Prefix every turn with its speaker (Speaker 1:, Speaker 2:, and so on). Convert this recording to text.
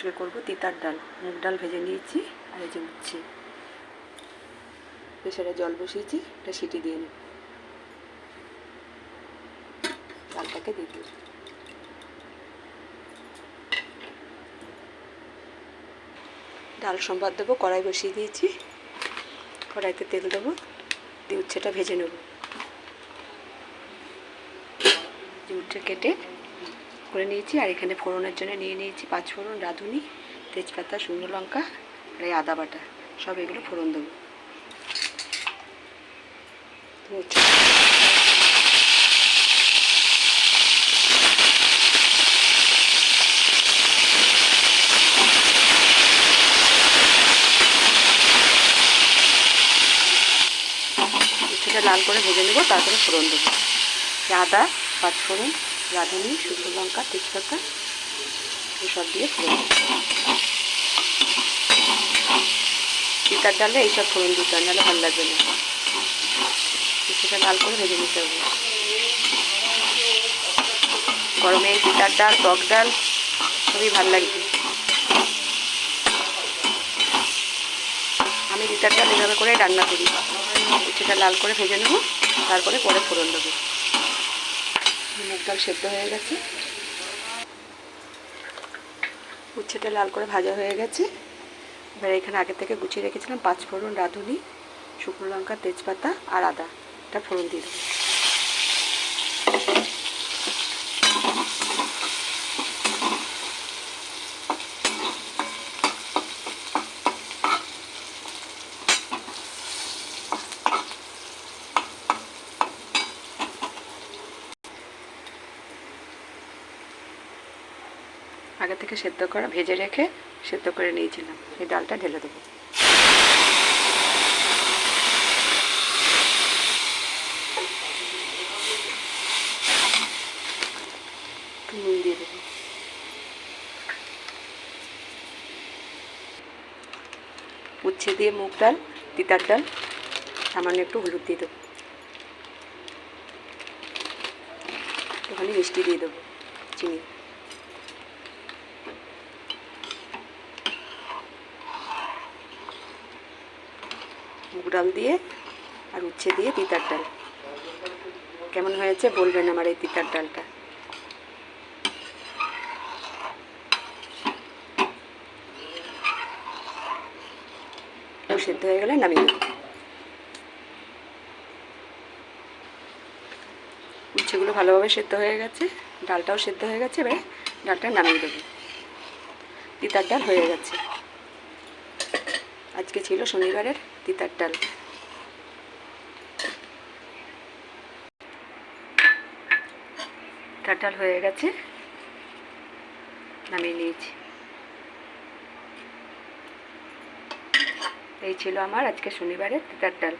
Speaker 1: আজকে করব, তিতার ডাল। মুগ ডাল ভেজে নিয়েছি, আর এই যে উচ্ছে। প্রেশারে জল বসিয়েছি, এটা সিটি দিয়ে নিই ডালটাকে দিয়ে দিই ডাল সম্বাদ দেবো, কড়াই বসিয়ে দিয়েছি। কড়াইতে তেল দেবো, দিয়ে উচ্ছেটা ভেজে নেব। উচ্ছে কেটে করে নিয়েছি। আর এখানে ফোড়নের জন্য নিয়ে নিয়েছি পাঁচ ফোড়ন, রাঁধুনি, তেজপাতা, শুকনো লঙ্কা, আর এই আদা বাটা। সব এগুলো ফোড়ন দেবো। লাল করে ভেজে নেব, তারপরে ফোড়ন দেবো। আদা, পাঁচ ফোড়ন রাঁধুনি, শুকনো লঙ্কা, তেজপাতা, এসব দিয়ে ফোড়ন। চিতার ডালে এইসব ফোড়ন দিতে হয়, নাহলে ভালো লাগবে না। উচ্ছেটা লাল করে ভেজে নিতে হবে। গরমে চিতার ডাল, টক ডাল, খুবই ভালো লাগবে আমি চিতার ডাল এভাবে করে রান্না করি। উচ্ছেটা লাল করে ভেজে নেব, তারপরে পরে ফোড়ন দেবো। মুগ ডাল সেদ্ধ হয়ে গেছে। উচ্ছেটা লাল করে ভাজা হয়ে গেছে। এবার এখানে আগে থেকে গুছিয়ে রেখেছিলাম পাঁচ ফোড়ন রাঁধুনি, শুকনো লঙ্কা, তেজপাতা আর আদা। এটা ফোড়ন দিয়ে দেবো আগে থেকে সেদ্ধ করা, ভেজে রেখে সেদ্ধ করে নিয়েছিলাম। এই ডালটা ঢেলে দেবো। নুন দিয়ে উচ্ছে দিয়ে মুগ ডাল, তিতার ডাল, সামান্য একটু হলুদ দিয়ে দেবো। একটুখানি মিষ্টি দিয়ে দেবো, চিনি। মুগ ডাল দিয়ে আর উচ্ছে দিয়ে তিতার ডাল। কেমন হয়েছে বলবেন আমার এই তিতার ডালটা? সেদ্ধ হয়ে গেলে নামিয়ে দেবো উচ্ছেগুলো ভালোভাবে সেদ্ধ হয়ে গেছে, ডালটাও সেদ্ধ হয়ে গেছে, এবারে ডালটা নামিয়ে দেবো। তিতার ডাল হয়ে গেছে। আজকে ছিল শনিবারের তিতার ডাল। তিতার ডাল হয়ে গেছে। নামিয়ে নিয়েছি। এই ছিল আমার আজকে শনিবারের তিতার ডাল।